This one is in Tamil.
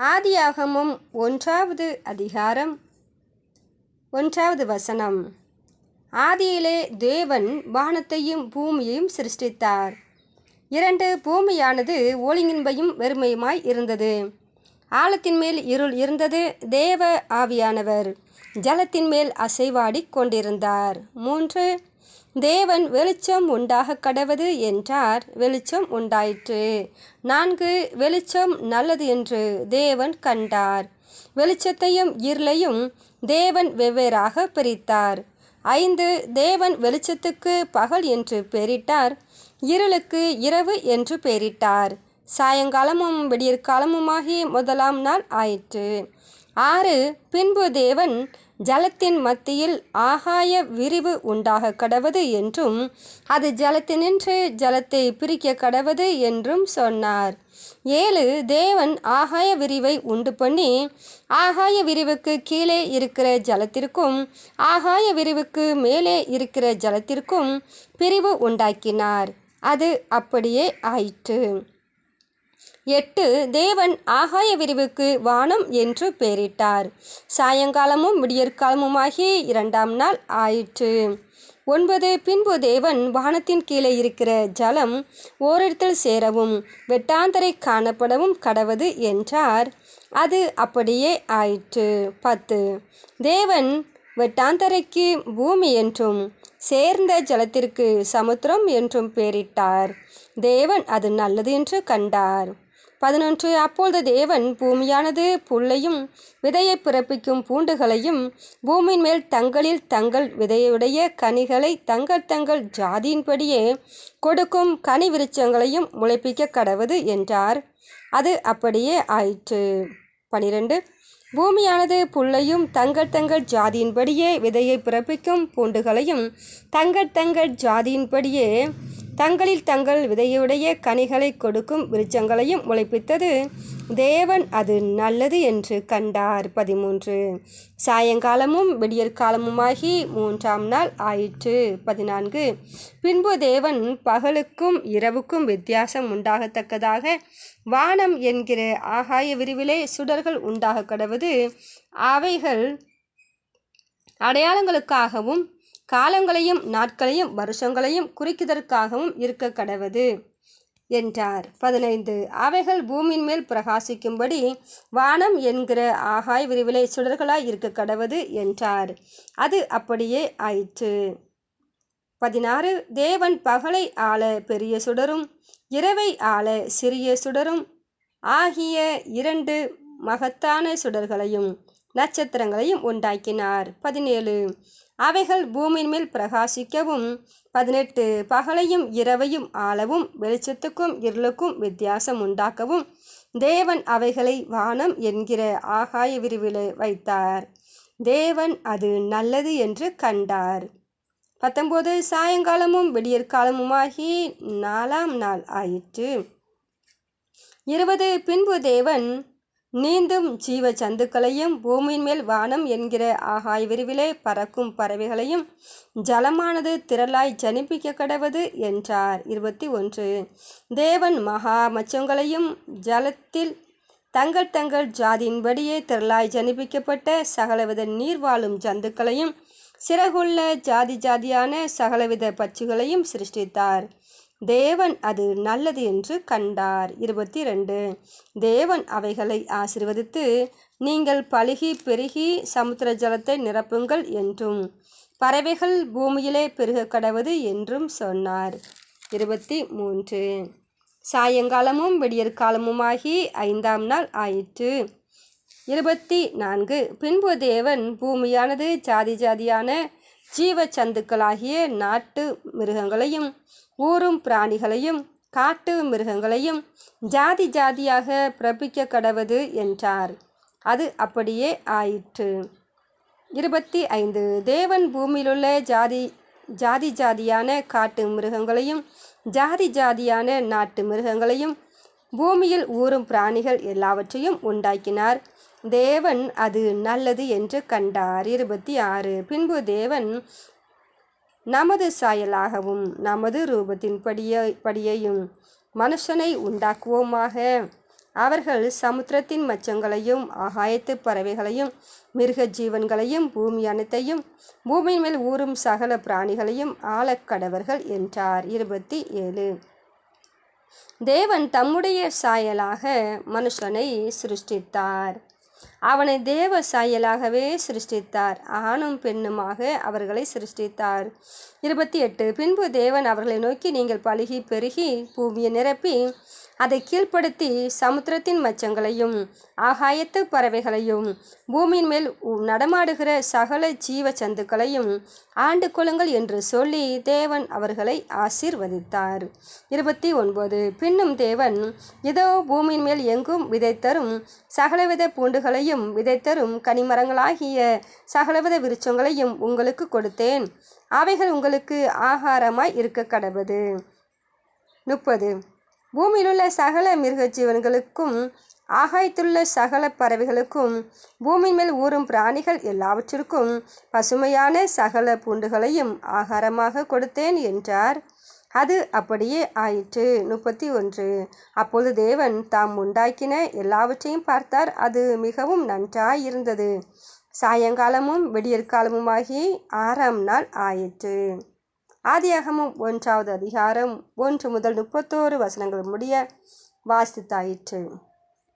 ஆதியாகமும் ஒன்றாவது அதிகாரம் ஒன்றாவது வசனம். ஆதியிலே தேவன் வானத்தையும் பூமியையும் சிருஷ்டித்தார். இரண்டு பூமியானது ஒளியின்பையும் வெறுமையுமாய் இருந்தது. ஆழத்தின் மேல் இருள் இருந்தது தேவ ஆவியானவர். ஜலத்தின் மேல் அசைவாடி கொண்டிருந்தார். மூன்று தேவன் வெளிச்சம் உண்டாக கடவது என்றார் வெளிச்சம் உண்டாயிற்று. நான்கு வெளிச்சம் நல்லது என்று தேவன் கண்டார். வெளிச்சத்தையும் இருளையும் தேவன் வெவ்வேறாக பிரித்தார். ஐந்து தேவன் வெளிச்சத்துக்கு பகல் என்று பெயரிட்டார் இருளுக்கு இரவு என்று பெயரிட்டார் சாயங்காலமும் விடியற்காலமுமாகி முதலாம் நாள் ஆயிற்று. ஆறு பின்பு தேவன் ஜலத்தின் மத்தியில் ஆகாய விரிவு உண்டாக கடவது என்றும் அது ஜலத்தினின்று ஜலத்தை பிரிக்க கடவது என்றும் சொன்னார். ஏழு தேவன் ஆகாய விரிவை உண்டு பண்ணி ஆகாய விரிவுக்கு கீழே இருக்கிற ஜலத்திற்கும் ஆகாய விரிவுக்கு மேலே இருக்கிற ஜலத்திற்கும் பிரிவு உண்டாக்கினார். அது அப்படியே ஆயிற்று. எட்டு தேவன் ஆகாய விரிவுக்கு வானம் என்று பெயரிட்டார். சாயங்காலமும் விடியற்காலமுமாகி இரண்டாம் நாள் ஆயிற்று. ஒன்பது பின்பு தேவன் வானத்தின் கீழே இருக்கிற ஜலம் ஓரிடத்தில் சேரவும் வெட்டாந்தரை காணப்படவும் கடவது என்றார். அது அப்படியே ஆயிற்று. பத்து தேவன் வெட்டாந்தரைக்கு பூமி என்றும் சேர்ந்த ஜலத்திற்கு சமுத்திரம் என்றும் பெயரிட்டார். தேவன் அது நல்லது என்று கண்டார். பதினொன்று. அப்பொழுது தேவன் பூமியானது புல்லையும் விதையை பிறப்பிக்கும் பூண்டுகளையும் பூமியின் மேல் தங்களில் தங்கள் விதையுடைய கனிகளை தங்கள் தங்கள் ஜாதியின்படியே கொடுக்கும் கனி விருச்சங்களையும் முளைப்பிக்க கடவது என்றார். அது அப்படியே ஆயிற்று. பனிரெண்டு. பூமியானது புல்லையும் தங்கள் தங்கள் ஜாதியின்படியே விதையை பிறப்பிக்கும் பூண்டுகளையும் தங்கள் தங்கள் ஜாதியின்படியே தங்களில் தங்கள் விதையுடைய கனிகளை கொடுக்கும் விருச்சங்களையும் முளைப்பித்தது. தேவன் அது நல்லது என்று கண்டார். பதிமூன்று. சாயங்காலமும் விடியற்காலமுமாகி மூன்றாம் நாள் ஆயிற்று. பதினான்கு. பின்பு தேவன் பகலுக்கும் இரவுக்கும் வித்தியாசம் உண்டாகத்தக்கதாக வானம் என்கிற ஆகாய விரிவிலே சுடர்கள் உண்டாக கடவது. அவைகள் அடையாளங்களுக்காகவும் காலங்களையும் நாட்களையும் வருஷங்களையும் குறிக்குதற்காகவும் இருக்க கடவது என்றார். பதினைந்து. அவைகள் பூமியின் மேல் பிரகாசிக்கும்படி வானம் என்கிற ஆகாய் விரிவிலை சுடர்களாய் இருக்க கடவது என்றார். அது அப்படியே ஆயிற்று. பதினாறு. தேவன் பகலை ஆள பெரிய சுடரும் இரவை ஆள சிறிய சுடரும் ஆகிய இரண்டு மகத்தான சுடர்களையும் நட்சத்திரங்களையும் உண்டாக்கினார். பதினேழு. அவைகள் பூமியின் மேல் பிரகாசிக்கவும் பதினெட்டு. பகலையும் இரவையும் ஆளவும் வெளிச்சத்துக்கும் இருளுக்கும் வித்தியாசம் உண்டாக்கவும் தேவன் அவைகளை வானம் என்கிற ஆகாய விரிவில் வைத்தார். தேவன் அது நல்லது என்று கண்டார். பத்தொன்பது. சாயங்காலமும் விடியற்காலமுமாகி நாலாம் நாள் ஆயிற்று. இருபது. பின்பு தேவன் நீந்தும் ஜீவ சந்துக்களையும் பூமியின் மேல் வானம் என்கிற ஆகாய் விரிவிலே பறக்கும் பறவைகளையும் ஜலமானது திரளாய் ஜனிப்பிக்க கடவது என்றார். இருபத்தி ஒன்று. தேவன் மகா மச்சங்களையும் ஜலத்தில் தங்கள் தங்கள் ஜாதியின்படியே திரளாய் ஜனிப்பிக்கப்பட்ட சகலவித நீர் வாழும் ஜந்துக்களையும் சிறகுள்ள ஜாதி ஜாதியான சகலவித பச்சுகளையும் சிருஷ்டித்தார். தேவன் அது நல்லது என்று கண்டார். இருபத்தி ரெண்டு தேவன் அவைகளை ஆசிர்வதித்து நீங்கள் பழுகி பெருகி சமுத்திர ஜலத்தை நிரப்புங்கள் என்றும் பறவைகள் பூமியிலே பெருக கடவது என்றும் சொன்னார். இருபத்தி மூன்று சாயங்காலமும் விடியற்காலமுமாகி ஐந்தாம் நாள் ஆயிற்று. இருபத்தி நான்கு பின்பு தேவன் பூமியானது ஜாதி ஜாதியான ஜீவ சந்துக்களாகிய நாட்டு மிருகங்களையும் ஊரும் பிராணிகளையும் காட்டு மிருகங்களையும் ஜாதி ஜாதியாக பிரபிக்க கடவது என்றார். அது அப்படியே ஆயிற்று. இருபத்தி ஐந்து. தேவன் பூமியிலுள்ள ஜாதி ஜாதி ஜாதியான காட்டு மிருகங்களையும் ஜாதி ஜாதியான நாட்டு மிருகங்களையும் பூமியில் ஊறும் பிராணிகள் எல்லாவற்றையும் உண்டாக்கினார். தேவன் அது நல்லது என்று கண்டார். இருபத்தி ஆறு. பின்பு தேவன் நமது சாயலாகவும் நமது ரூபத்தின் படியை படியையும் மனுஷனை உண்டாக்குவோமாக. அவர்கள் சமுத்திரத்தின் மச்சங்களையும் ஆகாயத்து பறவைகளையும் மிருக ஜீவன்களையும் பூமி அனைத்தையும் பூமியின் மேல் ஊறும் சகல பிராணிகளையும் ஆளக்கடவர்கள் என்றார். இருபத்தி ஏழு. தேவன் தம்முடைய சாயலாக மனுஷனை சிருஷ்டித்தார். அவனை தேவ சாயலாகவே சிருஷ்டித்தார். ஆணும் பெண்ணுமாக அவர்களை சிருஷ்டித்தார். இருபத்தி எட்டு. பின்பு தேவன் அவர்களை நோக்கி நீங்கள் பழுகி பெருகி பூமியை நிரப்பி அதை கீழ்ப்படுத்தி சமுத்திரத்தின் மச்சங்களையும் ஆகாயத்து பறவைகளையும் பூமியின் மேல் நடமாடுகிற சகல ஜீவ சந்துக்களையும் ஆண்டு கொள்ளுங்கள் என்று சொல்லி தேவன் அவர்களை ஆசீர்வதித்தார். இருபத்தி ஒன்பது பின்னும் தேவன் இதோ பூமியின் மேல் எங்கும் விதைத்தரும் சகலவித பூண்டுகளையும் விதைத்தரும் கனிமரங்களாகிய சகலவித விருச்சங்களையும் உங்களுக்கு கொடுத்தேன். அவைகள் உங்களுக்கு ஆகாரமாய் இருக்க கடவுது முப்பது. பூமியிலுள்ள சகல மிருக ஜீவன்களுக்கும் ஆகாயத்துள்ள சகல பறவைகளுக்கும் பூமியின் மேல் ஊறும் பிராணிகள் எல்லாவற்றிற்கும் பசுமையான சகல பூண்டுகளையும் ஆகாரமாக கொடுத்தேன் என்றார். அது அப்படியே ஆயிற்று. முப்பத்தி ஒன்று அப்பொழுது தேவன் தாம் உண்டாக்கின எல்லாவற்றையும் பார்த்தார். அது மிகவும் நன்றாயிருந்தது. சாயங்காலமும் விடியற்காலமுமாகி ஆறாம் நாள் ஆயிற்று. ஆதியாகமும் ஒன்றாவது அதிகாரம் ஒன்று முதல் முப்பத்தோரு வசனங்கள் முடிய வாசித்தாயிற்று.